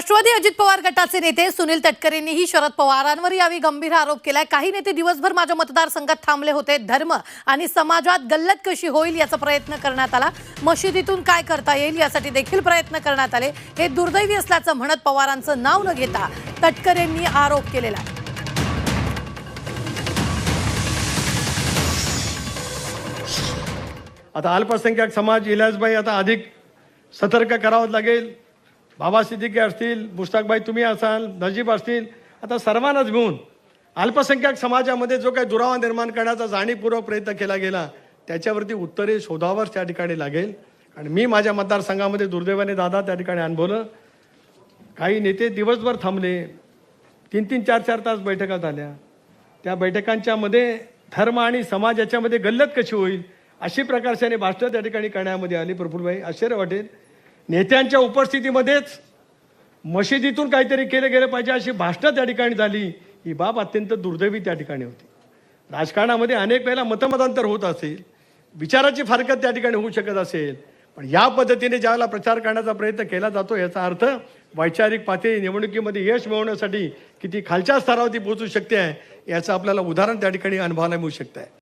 राष्ट्रवादी अजित पवार गटाचे नेते सुनील तटकरेंनीही शरद पवारांवर यावेळी गंभीर आरोप केलाय. काही नेते दिवसभर माझ्या मतदारसंघात थांबले होते. धर्म आणि समाजात गल्लत कशी होईल याचा प्रयत्न करण्यात आला. मशिदीतून काय करता येईल यासाठी देखील प्रयत्न करण्यात आले. हे दुर्दैवी असल्याचं म्हणत पवारांचं नाव न घेता तटकरेंनी आरोप केलेला आहे. आता अल्पसंख्याक समाज इलाजबाई आता अधिक सतर्क करावं लागेल. बाबा सिद्दीकी असतील मुश्ताकबाई तुम्ही असाल नजीब असतील आता सर्वांनाच घेऊन अल्पसंख्याक समाजामध्ये जो काही दुरावा निर्माण करण्याचा जाणीवपूर्वक प्रयत्न केला गेला त्याच्यावरती उत्तरे शोधावर त्या ठिकाणी लागेल. आणि मी माझ्या मतदारसंघामध्ये दुर्दैवाने दादा त्या ठिकाणी अनुभवलं काही नेते दिवसभर थांबले तीन तीन चार चार तास बैठका झाल्या त्या बैठकांच्या मध्ये धर्म आणि समाज याच्यामध्ये गल्लत कशी होईल अशी प्रकारच्याने भाषणं त्या ठिकाणी करण्यामध्ये आली प्रफुल्लभाई. आश्चर्य वाटेल. नेत्यांच्या उपस्थितीमध्येच मशिदीतून काहीतरी केलं गेलं पाहिजे अशी भाषणं त्या ठिकाणी झाली. ही बाब अत्यंत दुर्दैवी त्या ठिकाणी होती. राजकारणामध्ये अनेक वेळेला मतमतांतर होत असेल विचाराची फारकत त्या ठिकाणी होऊ शकत असेल पण या पद्धतीने ज्यावेळेला प्रचार करण्याचा प्रयत्न केला जातो याचा अर्थ वैचारिक पातळी निवडणुकीमध्ये यश मिळवण्यासाठी किती खालच्या स्तरावरती पोहोचू शकते आहे याचं आपल्याला उदाहरण त्या ठिकाणी अनुभवायला मिळू शकतं आहे